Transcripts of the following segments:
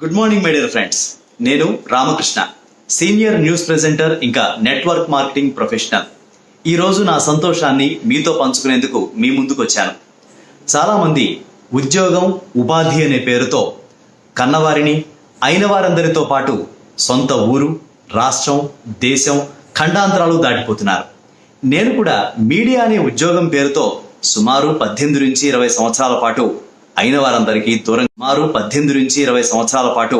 Good morning my dear friends నేను Ramakrishna senior news presenter ఇంకా network marketing professional ఈ రోజు నా సంతోషాన్ని మీతో పంచుకునేందుకు మీ ముందుకు వచ్చాను. చాలామంది ఉద్యోగం ఉపాధి అనే పేరుతో కన్నవారిని అయిన వారందరితో పాటు సొంత ఊరు రాష్ట్రం దేశం ఖండాంతరాలు దాటిపోతున్నారు. నేను కూడా మీడియా అనే ఉద్యోగం పేరుతో సుమారు పద్దెనిమిది నుంచి ఇరవై సంవత్సరాల పాటు అయిన వారందరికీ దూరం సుమారు పద్దెనిమిది నుంచి ఇరవై సంవత్సరాల పాటు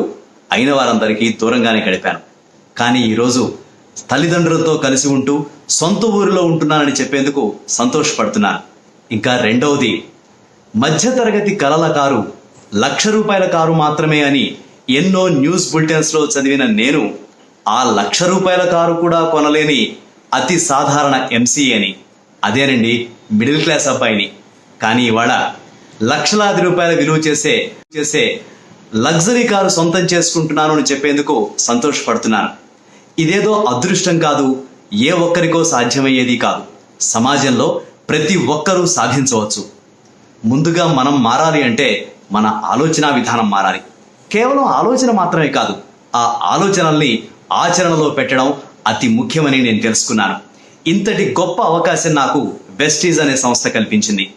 అయిన వారందరికీ దూరంగానే గడిపాను. కానీ ఈరోజు తల్లిదండ్రులతో కలిసి ఉంటూ సొంత ఊరిలో ఉంటున్నానని చెప్పేందుకు సంతోషపడుతున్నాను. ఇంకా రెండవది మధ్యతరగతి కలల కారు లక్ష రూపాయల కారు మాత్రమే అని ఎన్నో న్యూస్ బులెటిన్స్లో చదివిన నేను ఆ లక్ష రూపాయల కారు కూడా కొనలేని అతి సాధారణ ఎంసీ అని అదేనండి మిడిల్ క్లాస్ అబ్బాయిని. కానీ ఇవాళ లక్షలాది రూపాయల విలువ చేసే చేసే లగ్జరీ కారు సొంతం చేసుకుంటున్నాను అని చెప్పేందుకు సంతోషపడుతున్నాను. ఇదేదో అదృష్టం కాదు ఏ ఒక్కరికో సాధ్యమయ్యేది కాదు. సమాజంలో ప్రతి ఒక్కరూ సాధించవచ్చు. ముందుగా మనం మారాలి అంటే మన ఆలోచన విధానం మారాలి. కేవలం ఆలోచన మాత్రమే కాదు ఆ ఆలోచనల్ని ఆచరణలో పెట్టడం అతి ముఖ్యమని నేను తెలుసుకున్నాను. ఇంతటి గొప్ప అవకాశం నాకు వెస్టీజ్ అనే సంస్థ కల్పించింది.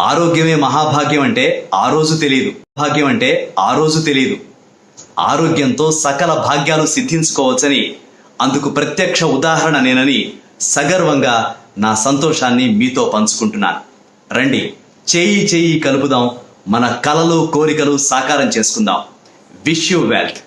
ఆరోగ్యమే మహాభాగ్యం అంటే ఆ రోజు తెలియదు భాగ్యం అంటే ఆ రోజు తెలియదు ఆరోగ్యంతో సకల భాగ్యాలు సిద్ధించుకోవచ్చని అందుకు ప్రత్యక్ష ఉదాహరణ నేనని సగర్వంగా నా సంతోషాన్ని మీతో పంచుకుంటున్నాను. రండి చేయి చేయి కలుపుదాం మన కలలు కోరికలు సాకారం చేసుకుందాం. Wish you wealth